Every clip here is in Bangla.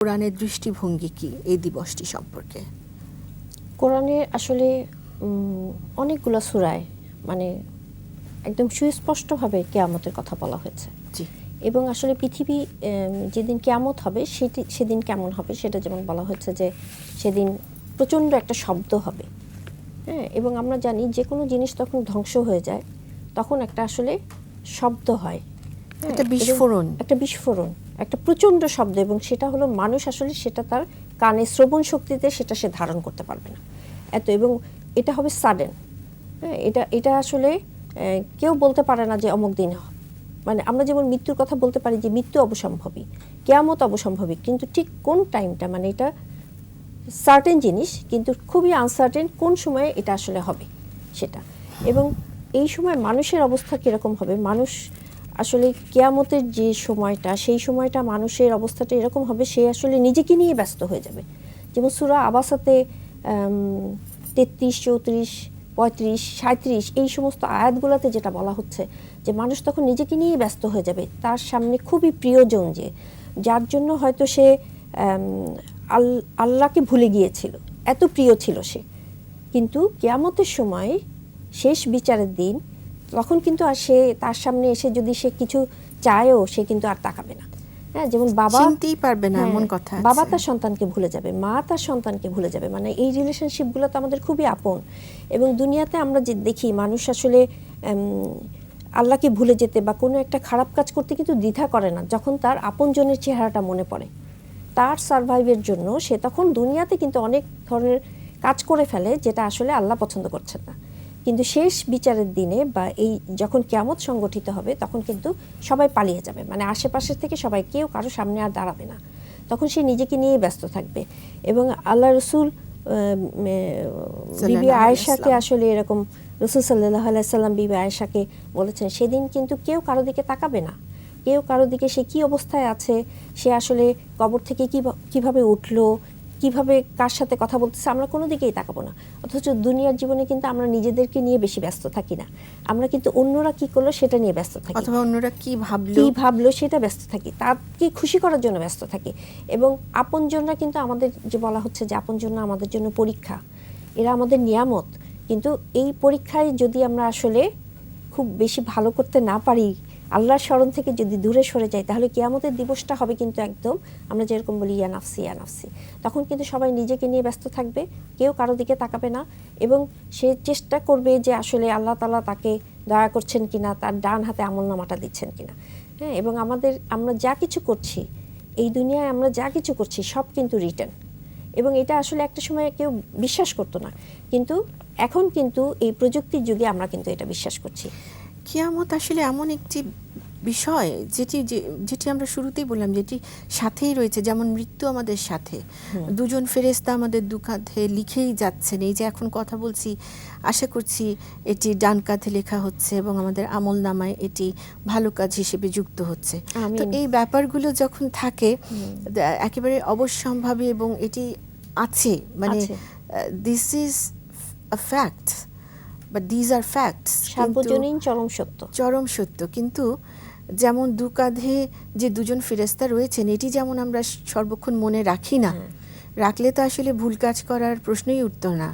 কোরআনের দৃষ্টিভঙ্গি কি এই দিবসটি সম্পর্কে? কোরআনে আসলে অনেকগুলো সুরায় মানে একদম সুস্পষ্টভাবে কেয়ামতের কথা বলা হয়েছে। জি। এবং আসলে পৃথিবী যেদিন কেয়ামত হবে সেটি সেদিন কেমন হবে সেটা যেমন বলা হয়েছে যে সেদিন প্রচণ্ড একটা শব্দ হবে। হ্যাঁ এবং আমরা জানি যে কোনো জিনিস তখন ধ্বংস হয়ে যায় তখন একটা আসলে শব্দ হয়। হ্যাঁ, একটা বিস্ফোরণ। একটা বিস্ফোরণ। একটা প্রচণ্ড শব্দ এবং সেটা হলো মানুষ আসলে সেটা তার কানে শ্রবণ শক্তিতে সেটা সে ধারণ করতে পারবে না। এত এবং এটা হবে সাডেন হ্যাঁ এটা এটা আসলে কেউ বলতে পারে না যে অমুক দিন মানে আমরা যেমন মৃত্যুর কথা বলতে পারি যে মৃত্যু অবসম্ভবী, কেয়ামত অবসম্ভবী, কিন্তু ঠিক কোন টাইমটা মানে এটা সার্টেন জিনিস, কিন্তু খুবই আনসার্টেন কোন সময়ে এটা আসলে হবে সেটা। এবং এই সময় মানুষের অবস্থা কীরকম হবে? মানুষ আসলে কেয়ামতের যে সময়টা, সেই সময়টা মানুষের অবস্থাটা এরকম হবে, সে আসলে নিজেকে নিয়ে ব্যস্ত হয়ে যাবে। যেমন সুরা আবাসাতে তেত্রিশ, চৌত্রিশ, পঁয়ত্রিশ সাঁত্রিশ এই সমস্ত আয়াতগুলোতে যেটা বলা হচ্ছে যে মানুষ তখন নিজেকে নিয়ে ব্যস্ত হয়ে যাবে। তার সামনে খুবই প্রিয়জন যে, যার জন্য হয়তো সে আল্লাহকে ভুলে গিয়েছিল, এত প্রিয় ছিল সে। কিন্তু কেয়ামতের সময় শেষ বিচারের দিন তখন কিন্তু আর সে তার সামনে এসে যদি সে কিছু চায়ও সে কিন্তু আর তাকাবে না। হ্যাঁ যেমন বাবা চিনতেই পারবে না এমন হ্যাঁ, কথা বাবা তার সন্তানকে ভুলে যাবে মা তার সন্তানকে ভুলে যাবে। মানে এই রিলেশনশিপগুলো তো আমাদের খুবই আপন। এবং দুনিয়াতে আমরা যে দেখি মানুষ আসলে আল্লাহকে ভুলে যেতে বা কোনো একটা খারাপ কাজ করতে কিন্তু দ্বিধা করে না যখন তার আপনজনের চেহারাটা মনে পড়ে। তার সার্ভাইভের জন্য সে তখন দুনিয়াতে কিন্তু অনেক ধরনের কাজ করে ফেলে যেটা আসলে আল্লাহ পছন্দ করছেন না। কিন্তু শেষ বিচারের দিনে বা এই যখন কেয়ামত সংগঠিত হবে তখন কিন্তু সবাই পালিয়ে যাবে। মানে আশেপাশের থেকে সবাই কেউ কারও সামনে আর দাঁড়াবে না। তখন সে নিজেকে নিয়ে ব্যস্ত থাকবে। এবং আল্লাহ রসুল বিবি আয়েশাকে আসলে এরকম রসুল সাল্লাহ সাল্লাম বিবি আয়েশাকে বলেছেন সেদিন কিন্তু কেউ কারও দিকে তাকাবে না। কেউ কারও দিকে সে কি অবস্থায় আছে সে আসলে কবর থেকে কি কীভাবে উঠল কীভাবে কার সাথে কথা বলতেছে আমরা কোনো দিকেই তাকাবো না। অথচ দুনিয়ার জীবনে কিন্তু আমরা নিজেদেরকে নিয়ে বেশি ব্যস্ত থাকি না। আমরা কিন্তু অন্যরা কি করল সেটা নিয়ে ব্যস্ত থাকি। অথবা অন্যরা কি ভাবলো? কি ভাবলো সেটা ব্যস্ত থাকি। তাকে খুশি করার জন্য ব্যস্ত থাকি। এবং আপনজনরা কিন্তু আমাদের যে বলা হচ্ছে যে আপনজনরা আমাদের জন্য পরীক্ষা। এরা আমাদের নিয়ামত। কিন্তু এই পরীক্ষায় যদি আমরা আসলে খুব বেশি ভালো করতে না পারি আল্লাহর স্মরণ থেকে যদি দূরে সরে যাই, তাহলে কেয়ামতের দিবসটা হবে কিন্তু একদম আমরা যেরকম বলি, ইয়া নাফসি ইয়া নাফসি। তখন কিন্তু সবাই নিজেকে নিয়ে ব্যস্ত থাকবে, কেউ কারও দিকে তাকাবে না এবং সে চেষ্টা করবে যে আসলে আল্লাহ তালা তাকে দয়া করছেন কিনা, তার ডান হাতে আমল নামাটা দিচ্ছেন কিনা। হ্যাঁ এবং আমাদের, আমরা যা কিছু করছি, এই দুনিয়ায় আমরা যা কিছু করছি, সব কিন্তু রিটার্ন। এবং এটা আসলে একটা সময় কেউ বিশ্বাস করতো না। কিন্তু এখন কিন্তু এই প্রযুক্তির যুগে আমরা কিন্তু এটা বিশ্বাস করছি। কিয়ামত আসলে এমন একটি বিষয় যেটি যে- যেটি আমরা শুরুতেই বললাম যেটি সাথেই রয়েছে যেমন মৃত্যু আমাদের সাথে। দুজন ফেরেস্তা আমাদের দু কাঁধে লিখেই যাচ্ছেন এই যে এখন কথা বলছি আশা করছি এটি ডান কাঁধে লেখা হচ্ছে এবং আমাদের আমল নামায় এটি ভালো কাজ হিসেবে যুক্ত হচ্ছে। তো এই ব্যাপারগুলো যখন থাকে একেবারে অবশ্যম্ভাবী এবং এটি আছে মানে। This is a fact but these are facts সার্বজনীন চরম সত্য। চরম সত্য। কিন্তু যেমন দু কাঁধে যে দুজন ফেরেস্তা রয়েছেন এটি যেমন আমরা সর্বক্ষণ মনে রাখি না রাখলে তো আসলে ভুল কাজ করার প্রশ্নই উঠতো না।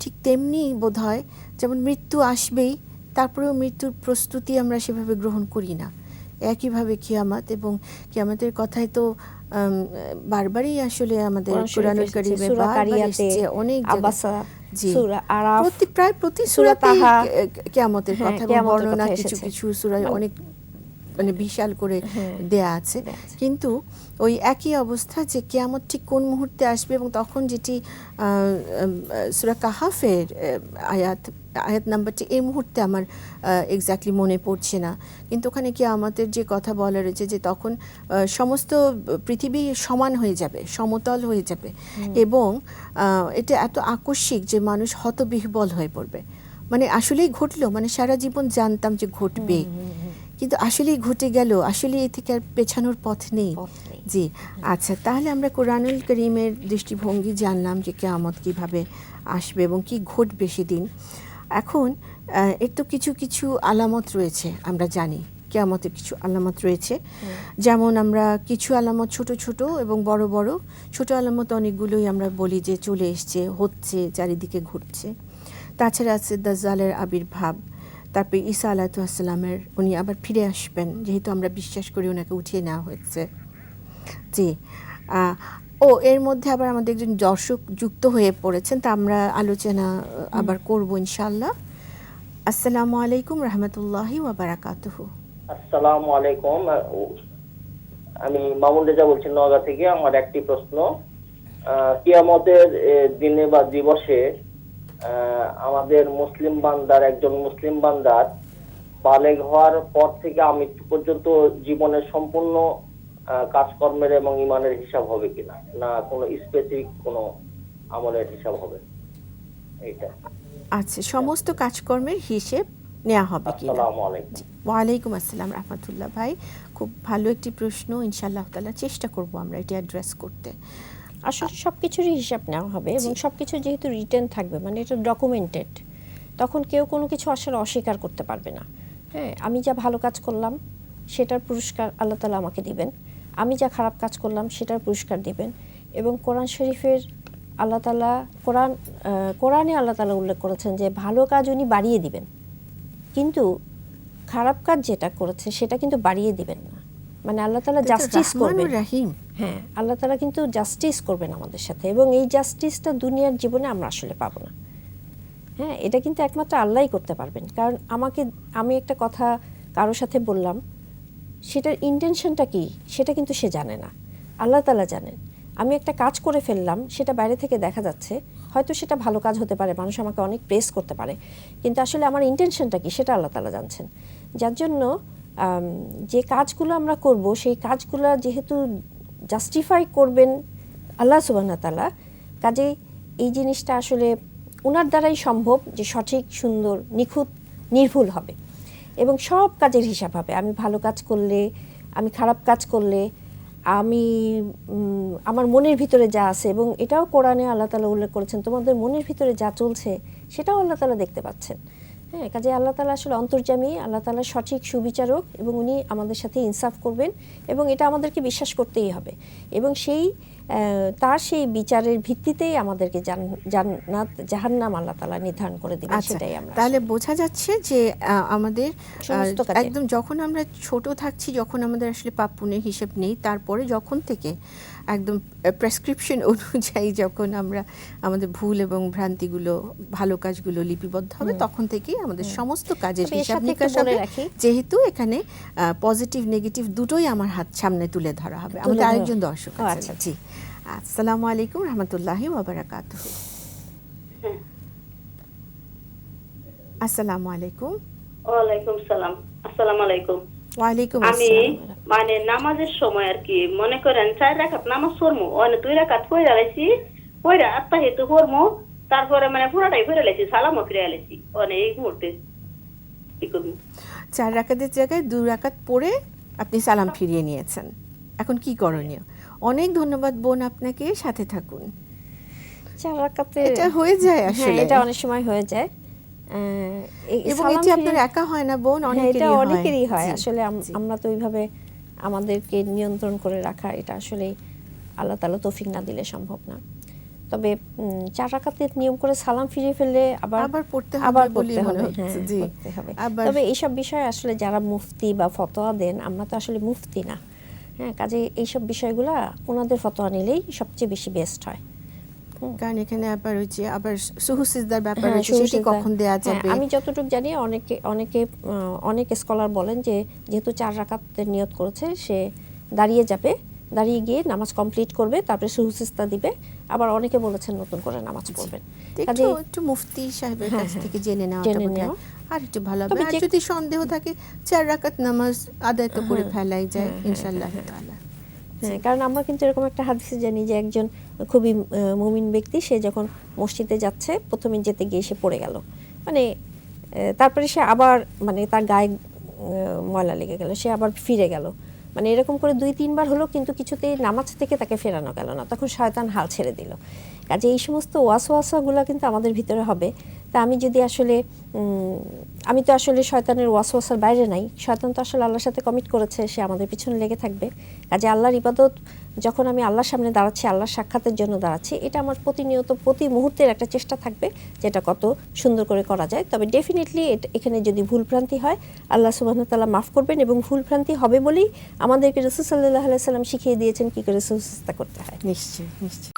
ঠিক তেমনি বোধ হয় যেমন মৃত্যু আসবেই তারপরেও মৃত্যুর প্রস্তুতি আমরা সেভাবে গ্রহণ করি না। একইভাবে কিয়ামাত এবং কিয়ামাতের কথাই তো বারবারই আসলে আমাদের কোরআন কোরআনুল কারিমে অনেক। সূরা আরাফ, প্রতি প্রায় প্রতি সূরা তাহা, কিয়ামতের হ্যাঁ, কথা এবং বর্ণনা কিছু কিছু সূরায় মানে- অনেক মানে বিশাল করে হ্যাঁ, দেয়া আছে। কিন্তু ওই একই অবস্থা যে কেয়ামত ঠিক কোন মুহূর্তে আসবে এবং তখন যেটি সুরা কাহাফের আয়াত আয়াত নাম্বারটি এই মুহূর্তে আমার এক্স্যাক্টলি মনে পড়ছে না। কিন্তু ওখানে কি আমাদের যে কথা বলা রয়েছে যে তখন সমস্ত পৃথিবী সমান হয়ে যাবে সমতল হয়ে যাবে। এবং এটা এত আকস্মিক যে মানুষ হতবিহ্বল হয়ে পড়বে। মানে আসলেই ঘটলো মানে সারা জীবন জানতাম যে ঘটবে। কিন্তু আসলেই ঘটে গেল আসলে এ থেকে আর পেছানোর পথ নেই। জি আচ্ছা তাহলে আমরা কোরআনুল করিমের দৃষ্টিভঙ্গি জানলাম যে কেয়ামত কীভাবে আসবে এবং কি ঘটবে সেদিন। এখন এর তো কিছু কিছু আলামত রয়েছে আমরা জানি। কেয়ামতের কিছু আলামত রয়েছে। যেমন আমরা কিছু আলামত ছোট ছোট এবং বড় বড়। ছোট আলামত অনেকগুলোই আমরা বলি যে চলে এসছে হচ্ছে চারিদিকে ঘুরছে। তাছাড়া আছে দাজ্জালের আবির্ভাব। তারপরে ঈসা আলাহিসাল্লামের উনি আবার ফিরে আসবেন। যেহেতু আমরা বিশ্বাস করি ওনাকে উঠিয়ে নেওয়া হয়েছে। জি ও এর মধ্যে আবার আমাদের একজন দর্শক যুক্ত হয়ে পড়েছেন তা আমরা আলোচনা আবার করব ইনশাল্লাহ আসসালামু আলাইকুম রহমতুল্লাহি ওয়াবারাকাতুহু আসসালামু আলাইকুম। আমি মামুন রেজা বলছি নওগাঁ থেকে আমার একটি প্রশ্ন। কিয়ামতের দিনে বা দিবসে আমাদের মুসলিম বান্দার একজন মুসলিম বান্দার বালেগ হওয়ার পর থেকে আমৃত্যু পর্যন্ত জীবনের সম্পূর্ণ কাজকর্মের এবং ইমানের হিসাব হবে কিনা? না কোনো স্পেসিফিক কোনো আমলের হিসাব হবে। এইটা। আচ্ছা সমস্ত কাজকর্মের হিসেব নেওয়া হবে জি ওয়ালাইকুম আসসালাম রহমতুল্লাহ ভাই। খুব ভালো একটি প্রশ্ন ইনশাআল্লাহ তাআলা চেষ্টা করব আমরা এটি অ্যাড্রেস করতে। আসলে সব কিছুরই হিসাব নেওয়া হবে এবং সব কিছু যেহেতু রিটার্ন থাকবে মানে এটা ডকুমেন্টেড তখন কেউ কোনো কিছু আসলে অস্বীকার করতে পারবে না। হ্যাঁ আমি যা ভালো কাজ করলাম সেটার পুরস্কার আল্লাহ তালা আমাকে দিবেন। আমি যা খারাপ কাজ করলাম সেটার পুরস্কার দিবেন। এবং কোরআন শরীফের আল্লাহ তালা কোরআন কোরআনে আল্লাহ তালা উল্লেখ করেছেন যে ভালো কাজ উনি বাড়িয়ে দিবেন। কিন্তু খারাপ কাজ যেটা করেছে সেটা কিন্তু বাড়িয়ে দিবেন না। মানে আল্লাহ তালা জাস্টিস করবেন। রাহিম। হ্যাঁ আল্লাহ তালা কিন্তু জাস্টিস করবেন আমাদের সাথে এবং এই জাস্টিসটা দুনিয়ার জীবনে আমরা আসলে পাবো না। হ্যাঁ এটা কিন্তু একমাত্র আল্লাহই করতে পারবেন। কারণ আমাকে আমি একটা কথা কারোর সাথে বললাম সেটার ইন্টেনশনটা কি? সেটা কিন্তু সে জানে না। আল্লাহ তালা জানেন। আমি একটা কাজ করে ফেললাম, সেটা বাইরে থেকে দেখা যাচ্ছে। হয়তো সেটা ভালো কাজ হতে পারে, মানুষ আমাকে অনেক প্রেস করতে পারে। কিন্তু আসলে আমার ইন্টেনশনটা কি, সেটা আল্লাহ তালা জানছেন। যার জন্য যে কাজগুলো আমরা করব, সেই কাজগুলো যেহেতু জাস্টিফাই করবেন আল্লাহ সুবাহ তালা কাজেই এই জিনিসটা আসলে ওনার দ্বারাই সম্ভব যে সঠিক, সুন্দর, নিখুঁত, নির্ভুল হবে। এবং সব কাজের হিসাব হবে। আমি ভালো কাজ করলে, আমি খারাপ কাজ করলে, আমি আমার মনের ভিতরে যা আছে এবং এটাও কোরআনে আল্লাহ তালা উল্লেখ করেছেন, তোমাদের মনের ভিতরে যা চলছে, সেটাও আল্লাহ তালা দেখতে পাচ্ছেন। হ্যাঁ কাজে আল্লাহ তালা আসলে অন্তর্জামী আল্লাহ তালা সঠিক সুবিচারক এবং উনি আমাদের সাথে ইনসাফ করবেন এবং এটা আমাদেরকে বিশ্বাস করতেই হবে এবং সেই তার সেই বিচারের ভিত্তিতেই আমাদেরকে জান- জান্নাত জাহান্নাম আল্লাহ তালা নির্ধারণ করে দিবেন আচ্ছা সেটাই আমরা তাহলে বোঝা যাচ্ছে যে আমাদের। একদম যখন আমরা ছোট থাকছি যখন আমাদের আসলে পাপ পুণ্যের হিসেব নেই তারপরে যখন থেকে একদম প্রেসক্রিপশন অনুযায়ী যখন আমরা আমাদের ভুল এবং ভ্রান্তিগুলো ভালো কাজগুলো লিপিবদ্ধ হবে তখন থেকেই আমাদের সমস্ত কাজের হিসাব নিকাশ হবে। যেহেতু এখানে পজিটিভ নেগেটিভ দুটোই আমার হাত সামনে তুলে ধরা হবে। আমাদের আরেকজন দর্শক ও, আছেন। আচ্ছা। জি। আসসালামু আলাইকুম রহমতুল্লাহি ওয়াবারাকাতুহু। আসসালামু আলাইকুম। ওয়ালাইকুম সালাম। আসসালামু আলাইকুম। ওয়ালাইকুম আমি আসসালাম মানে নামাজের সময় আর কি মনে করেন চার রাখাত নামাজ পড়মু মানে দুই রাখাত পড়ে আলাইছি পড়ে আত্মা হেতু পড়মু তারপরে মানে পুরাটাই পড়ে আলাইছি সালামও ফিরে আলাইছি মানে এই মুহূর্তে। কি করব? চার রাকাতের জায়গায় দুই রাকাত পড়ে আপনি সালাম ফিরিয়ে নিয়েছেন। এখন কি করণীয়? অনেক ধন্যবাদ বোন আপনাকে সাথে থাকুন। চার রাকাতে এটা হয়ে যায় হ্যাঁ আসলে। এটা অনেক সময় হয়ে যায়। আহ, এবং এটি আপনার একা হয় না বোন হ্যাঁ, অনেকেরই হয়। হয়। আসলে আমরা তো ওইভাবে আমাদেরকে নিয়ন্ত্রণ করে রাখা এটা আসলে আল্লাহ তালা তৌফিক না দিলে সম্ভব না। তবে চার রাকাতের নিয়ম করে সালাম ফিরে ফেললে আবার আবার পড়তে হবে আবার বলেই পড়তে হবে হ্যাঁ জি। হবে। তবে এইসব বিষয়ে আসলে যারা মুফতি বা ফতোয়া দেন আমরা তো আসলে মুফতি না। হ্যাঁ কাজে এইসব বিষয়গুলা ওনাদের ফতোয়া নিলেই সবচেয়ে বেশি বেস্ট হয়। কারণ এখানে আবার ওই যে আবার সুহুসিজদার ব্যাপার হ্যাঁ, রয়েছে সেটি কখন দেয়া হ্যাঁ, যাবে? আমি যতটুকু জানি অনেকে অনেকে অনেক স্কলার বলেন যে যেহেতু চার রাকাতের নিয়ত করেছে সে দাঁড়িয়ে যাবে দাঁড়িয়ে গিয়ে নামাজ কমপ্লিট করবে তারপরে সুহুসিস্তা দিবে আবার অনেকে বলেছেন নতুন করে নামাজ পড়বেন। কাজে একটু মুফতি সাহেবের হ্যাঁ, কাছ। থেকে জেনে নেওয়াটা। আর একটু ভালো হবে। আর যদি সন্দেহ থাকে চার রাকাত নামাজ আদায় তো করে ফেলাই যায় ইনশাআল্লাহ তাআলা। হ্যাঁ কারণ আমরা কিন্তু এরকম একটা হাদিসে জানি যে একজন খুবই মুমিন ব্যক্তি, সে যখন মসজিদে যাচ্ছে, প্রথমে যেতে গিয়ে সে পড়ে গেল। মানে তারপরে সে আবার মানে তার গায়ে ময়লা লেগে গেল, সে আবার ফিরে গেল। মানে এরকম করে দুই, তিনবার হলো, কিন্তু কিছুতেই নামাজ থেকে তাকে ফেরানো গেল না। তখন শয়তান হাল ছেড়ে দিল। কাজে এই সমস্ত ওয়াসওয়াসাগুলো কিন্তু আমাদের ভিতরে হবে। তা আমি যদি আসলে আমি তো আসলে শয়তানের ওয়াসওয়াসার বাইরে নাই। শয়তান তো আসলে আল্লাহর সাথে কমিট করেছে, সে আমাদের পিছনে লেগে থাকবে। কাজে আল্লাহর ইবাদত, যখন আমি আল্লাহর সামনে দাঁড়াচ্ছি, আল্লাহর সাক্ষাতের জন্য দাঁড়াচ্ছি, এটা আমার প্রতিনিয়ত, প্রতি মুহূর্তের একটা চেষ্টা থাকবে, যেটা কত সুন্দর করে করা যায়। তবে ডেফিনেটলি এখানে যদি ভুলভ্রান্তি হয়, আল্লাহ সুবাহ তাআলা মাফ করবেন এবং ভুলভ্রান্তি হবে বলেই আমাদেরকে রসুল সাল্লাহ সাল্লাম শিখিয়ে দিয়েছেন কী করে সুস্থতা করতে হয়। নিশ্চয়ই নিশ্চয়ই।